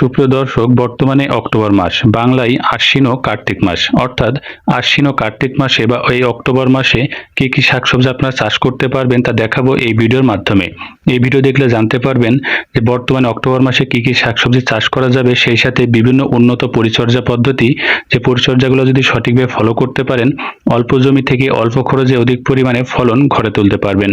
সুপ্রিয় দর্শক, বর্তমানে অক্টোবর মাস। বাংলায় আশ্বিন ও কার্তিক মাস। অর্থাৎ আশ্বিন ও কার্তিক মাসে বা এই অক্টোবর মাসে কি কি শাকসবজি আপনারা চাষ করতে পারবেন তা দেখাবো এই ভিডিওর মাধ্যমে। এই ভিডিও দেখলে জানতে পারবেন যে বর্তমানে অক্টোবর মাসে কি কি শাকসবজি চাষ করা যাবে, সেই সাথে বিভিন্ন উন্নত পরিচর্যা পদ্ধতি। যে পরিচর্যাগুলো যদি সঠিকভাবে ফলো করতে পারেন, অল্প জমি থেকে অল্প খরচে অধিক পরিমাণে ফলন ঘরে তুলতে পারবেন।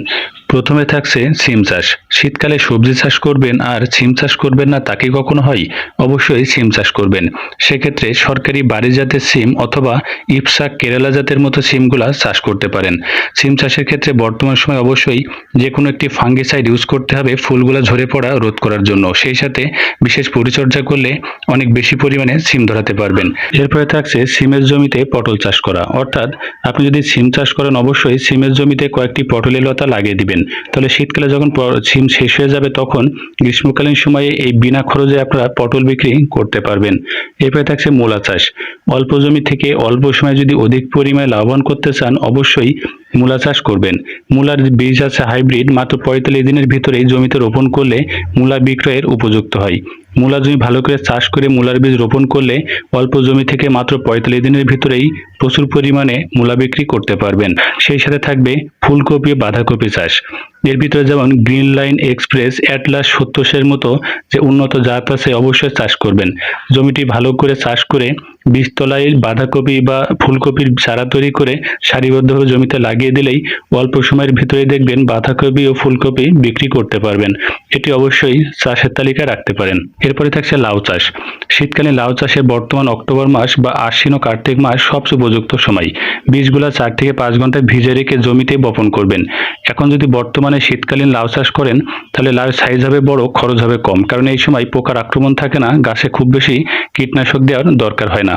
প্রথমে থাকছে সিম চাষ। শীতকালে সবজি চাষ করবেন আর সিম চাষ করবেন না তাকে কখনো হয়? অবশ্যই সিম চাষ করবেন। সেক্ষেত্রে সরকারি বাড়ি জাতের সিম অথবা ইপসা কেরালা জাতের মতো সিমগুলা চাষ করতে পারেন। সিম চাষের ক্ষেত্রে বর্তমান সময় অবশ্যই যে কোনো একটি ফাঙ্গিসাইড ইউজ করতে হবে ফুলগুলা ঝরে পড়া রোধ করার জন্য। সেই সাথে বিশেষ পরিচর্যা করলে অনেক বেশি পরিমাণে সিম ধরাতে পারবেন। এরপরে থাকছে সিমের জমিতে পটল চাষ করা। অর্থাৎ আপনি যদি সিম চাষ করেন অবশ্যই সিমের জমিতে কয়েকটি পটলের লতা লাগিয়ে দিবেন। তাহলে শীতকালে যখন সিম শেষ হয়ে যাবে তখন গ্রীষ্মকালীন সময়ে এই বিনা খরচে আপনারা পটল বিক্রি করতে পারবেন। এরপরে থাকছে মূলা চাষ। অল্প জমি থেকে অল্প সময়ে যদি অধিক পরিমাণে লাভবান করতে চান, অবশ্যই মূলা চাষ করবেন। মূলার বীজ আছে হাইব্রিড, মাত্র পঁয়তাল্লিশ দিনের ভিতরেই জমিতে রোপণ করলে মূলা বিক্রয়ের উপযুক্ত হয়। মূলা জমি ভালো করে চাষ করে মূলার বীজ রোপণ করলে অল্প জমি থেকে মাত্র পঁয়তাল্লিশ দিনের ভিতরেই প্রচুর পরিমাণে মূলা বিক্রি করতে পারবেন। সেই সাথে থাকবে ফুলকপি, বাঁধাকপি চাষ। এর ভিতরে যেমন গ্রিন লাইন এক্সপ্রেস, অ্যাটলাস সত্তোষের মতো যে উন্নত জাত আছে অবশ্যই চাষ করবেন। জমিটি ভালো করে চাষ করে বীজতলায় বাঁধাকপি বা ফুলকপির চারা তৈরি করে সারিবদ্ধভাবে জমিতে লাগিয়ে দিলেই অল্প সময়ের ভিতরে দেখবেন বাঁধাকপি ও ফুলকপি বিক্রি করতে পারবেন। এটি অবশ্যই চাষের তালিকায় রাখতে পারেন। এরপরে থাকছে লাউ চাষ। শীতকালীন লাউ চাষে বর্তমান অক্টোবর মাস বা আশ্বিন ও কার্তিক মাস সবচেয়ে উপযুক্ত সময়। বীজগুলা চার থেকে পাঁচ ঘণ্টা ভিজে রেখে জমিতে বপন করবেন। এখন যদি বর্তমানে শীতকালীন লাউ চাষ করেন, তাহলে লাউ সাইজ হবে বড়, খরচ হবে কম। কারণ এই সময় পোকার আক্রমণ থাকে না, গাছে খুব বেশি কীটনাশক দেওয়ার দরকার হয় না।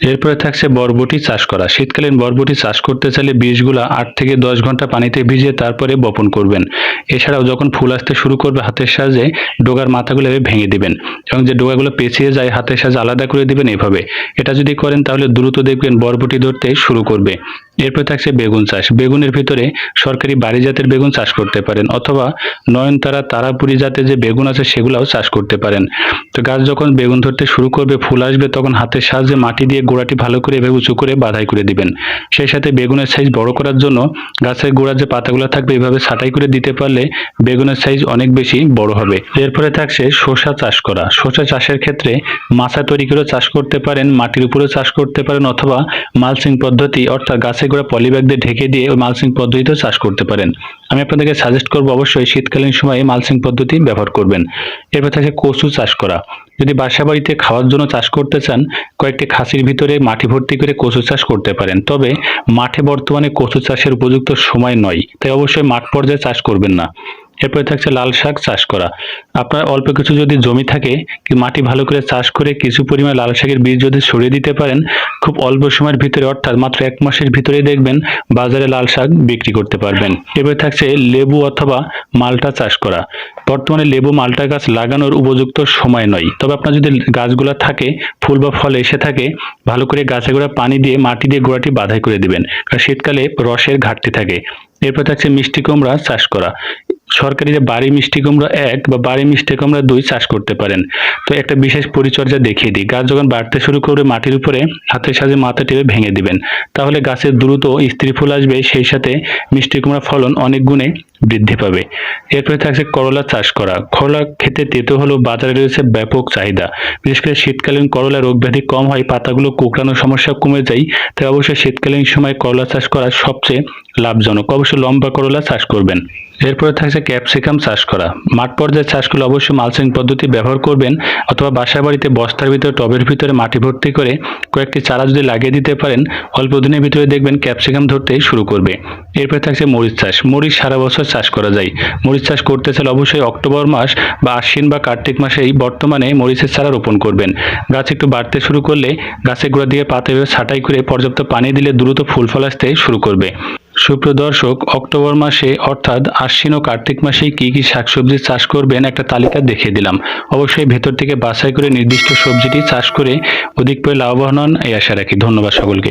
এরপরে থাকছে বরবটি চাষ করা। শীতকালীন বরবটি চাষ করতে চাইলে বীজগুলা আট থেকে দশ ঘণ্টা পানিতে ভিজিয়ে তারপরে বপন করবেন। এছাড়াও যখন ফুল আসতে শুরু করবে, হাতের সাহায্যে ডোগার মাথাগুলো ভেঙে দিবেন এবং যে ডোগাগুলো পেঁচিয়ে যায়, হাতের সাহায্যে আলাদা করে দিবেন এভাবে। এটা যদি করেন, তাহলে দ্রুত দেখবেন বরবটি ধরতে শুরু করবে। এরপরে থাকছে বেগুন চাষ। বেগুনের ভিতরে সরকারি বাড়ি জাতের বেগুন চাষ করতে পারেন অথবা নয়নতারা, তারাপুরি জাতের যে বেগুন আছে, সেগুলাও চাষ করতে পারেন। তো গাছ যখন বেগুন ধরতে শুরু করবে, ফুল আসবে, তখন হাতের সাহায্যে মাটি দিয়ে গোড়াটি ভালো করে এভাবে উঁচু করে বাধাই করে দিবেন। সেই সাথে বেগুনের সাইজ বড় করার জন্য গাছের গোড়ার যে পাতাগুলো থাকবে এভাবে ছাঁটাই করে দিতে পারলে বেগুনের সাইজ অনেক বেশি বড় হবে। এরপরে থাকছে শসা চাষ করা। শসা চাষের ক্ষেত্রে মাছা তৈরি করে চাষ করতে পারেন, মাটির উপরে চাষ করতে পারেন অথবা মালসিং পদ্ধতি অর্থাৎ গাছের গোড়া পলিব্যাগ দিয়ে ঢেকে দিয়ে ওই মালচিং পদ্ধতিতেও চাষ করতে পারেন। আমি আপনাদেরকে সাজেস্ট করব অবশ্যই শীতকালীন সময়ে মালসিং পদ্ধতি ব্যবহার করবেন। এরপর থাকে কচু চাষ করা। যদি বাসা বাড়িতে খাওয়ার জন্য চাষ করতে চান, কয়েকটি খাসির ভিতরে মাটি ভর্তি করে কচু চাষ করতে পারেন। তবে মাঠে বর্তমানে কচু চাষের উপযুক্ত সময় নয়, তাই অবশ্যই মাঠ পর্যায়ে চাষ করবেন না। এরপরে থাকছে লাল শাক চাষ করা। আপনার অল্প কিছু যদি জমি থাকে, কি মাটি ভালো করে চাষ করে কিছু পরিমাণ লাল শাকের বীজ যদি ছড়িয়ে দিতে পারেন, খুব অল্প সময়ের ভিতরে, অর্থাৎ মাত্র এক মাসের ভিতরেই দেখবেন বাজারে লাল শাক বিক্রি করতে পারবেন। এরপরে থাকছে লেবু অথবা মালটা চাষ করা। বর্তমানে লেবু মালটা গাছ লাগানোর উপযুক্ত সময় নয়। তবে আপনার যদি গাছগুলো থাকে, ফুল বা ফল এসে থাকে, ভালো করে গাছে গোড়া পানি দিয়ে মাটি দিয়ে গোড়াটি বাধাই করে দিবেন। কারণ শীতকালে রসের ঘাটতি থাকে। এরপর থাকছে মিষ্টি কুমড়া চাষ করা। সরকারি যে বাড়ি মিষ্টি কুমড়া এক বা বাড়ি মিষ্টি কুমড়া দুই চাষ করতে পারেন। তো একটা বিশেষ পরিচর্যা দেখিয়ে দিই। গাছ যখন বাড়তে শুরু করবে মাটির উপরে, হাতের সাথে মাথা টেপে ভেঙে দিবেন। তাহলে গাছের দ্রুত স্ত্রী ফুল আসবে, সেই সাথে মিষ্টি কুমড়া ফলন অনেক গুণে বৃদ্ধি পাবে। এরপরে থাকছে করলা চাষ করা। করলা খেতে তেতো হলেও বাজারে রয়েছে ব্যাপক চাহিদা। বিশেষ করে শীতকালীন করলা রোগ ব্যাধি কম হয়, পাতাগুলো কুকড়ানোর সমস্যা কমে যায়, তাই অবশ্যই শীতকালীন সময় করলা চাষ করা সবচেয়ে লাভজনক। অবশ্যই লম্বা করলা চাষ করবেন। এরপরে থাকছে ক্যাপসিকাম চাষ করা। মাঠ পর্যায়ে চাষ অবশ্যই মালচিং পদ্ধতি ব্যবহার করবেন, অথবা বাসা বাড়িতে বস্তার ভিতরে, টবের ভিতরে মাটি ভর্তি করে কয়েকটি চারা যদি লাগিয়ে দিতে পারেন, অল্প দিনের ভিতরে দেখবেন ক্যাপসিকাম ধরতে শুরু করবে। এরপরে থাকছে মরিচ চাষ। মরিচ সারা বছর চাষ করা যায়। মরিচ চাষ করতে চাইলে অবশ্যই অক্টোবর মাস বা আশ্বিন বা কার্তিক মাসেই বর্তমানে মরিচের চারা রোপণ করবেন। গাছ একটু বাড়তে শুরু করলে গাছের গোড়া দিয়ে পাতা ছাঁটাই করে পর্যাপ্ত পানি দিলে দ্রুত ফুল ফল আসতে শুরু করবে। সুপ্রিয় দর্শক, অক্টোবর মাসে অর্থাৎ আশ্বিন ও কার্তিক মাসে কি কি শাকসবজি চাষ করবেন একটা তালিকা দেখিয়ে দিলাম। অবশ্যই ভেতর থেকে বাছাই করে নির্দিষ্ট সবজিটি চাষ করে অধিক পরিমাণে লাভবান হন, এই আশা রাখি। ধন্যবাদ সকলকে।